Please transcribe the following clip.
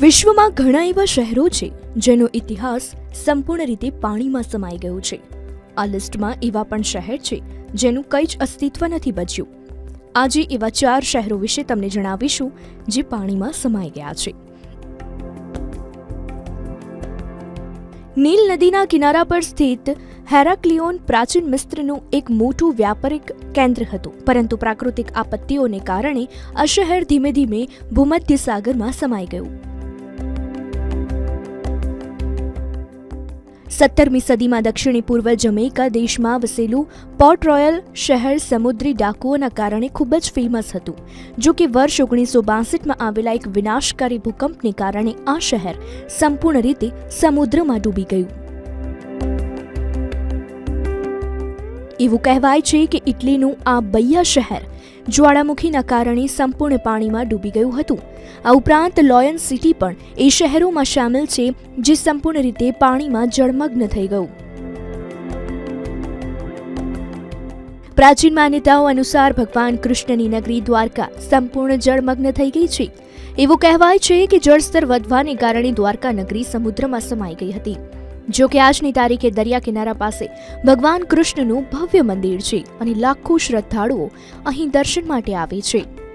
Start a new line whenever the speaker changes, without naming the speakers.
વિશ્વમાં ઘણા એવા શહેરો છે જેનો ઇતિહાસ સંપૂર્ણ રીતે પાણીમાં સમાઈ ગયો છે. આ લિસ્ટમાં એવા પણ શહેર છે જેનું કંઈ જ અસ્તિત્વ નથી બચ્યું. આજે એવા ચાર શહેરો વિશે તમને જણાવીશું જે પાણીમાં સમાઈ ગયા છે. નીલ નદીના કિનારા પર સ્થિત હેરાક્લિયોન પ્રાચીન મિસ્ત્રનું એક મોટું વ્યાપારિક કેન્દ્ર હતું. પરંતુ પ્રાકૃતિક આપત્તિઓને કારણે આ શહેર ધીમે ધીમે ભૂમધ્ય સાગરમાં સમાઈ ગયું. સત્તરમી સદીમાં દક્ષિણી પૂર્વ જમૈકા દેશમાં વસેલું પોર્ટ રોયલ શહેર સમુદ્રી ડાકુઓના કારણે ખૂબ જ ફેમસ હતું. જો કે વર્ષ ઓગણીસો બાસઠમાં આવેલા એક વિનાશકારી ભૂકંપને કારણે આ શહેર સંપૂર્ણ રીતે સમુદ્રમાં ડૂબી ગયું. એવું કહેવાય છે કે ઇટલીનું આ બૈયા શહેર જ્વાળામુખીના કારણે સંપૂર્ણ પાણીમાં ડૂબી ગયું હતું. આ ઉપરાંત લોયન સિટી પણ એ શહેરોમાં સામેલ છે, જે સંપૂર્ણ રીતે પાણીમાં જળમગ્ન થઈ ગયું. પ્રાચીન માન્યતાઓ અનુસાર ભગવાન કૃષ્ણની નગરી દ્વારકા સંપૂર્ણ જળમગ્ન થઈ ગઈ છે. એવું કહેવાય છે કે જળસ્તર વધવાને કારણે દ્વારકા નગરી સમુદ્રમાં સમાઈ ગઈ હતી. જો કે આજની તારીખે દરિયા કિનારા પાસે ભગવાન કૃષ્ણનું ભવ્ય મંદિર છે અને લાખો શ્રદ્ધાળુઓ અહીં દર્શન માટે આવે છે.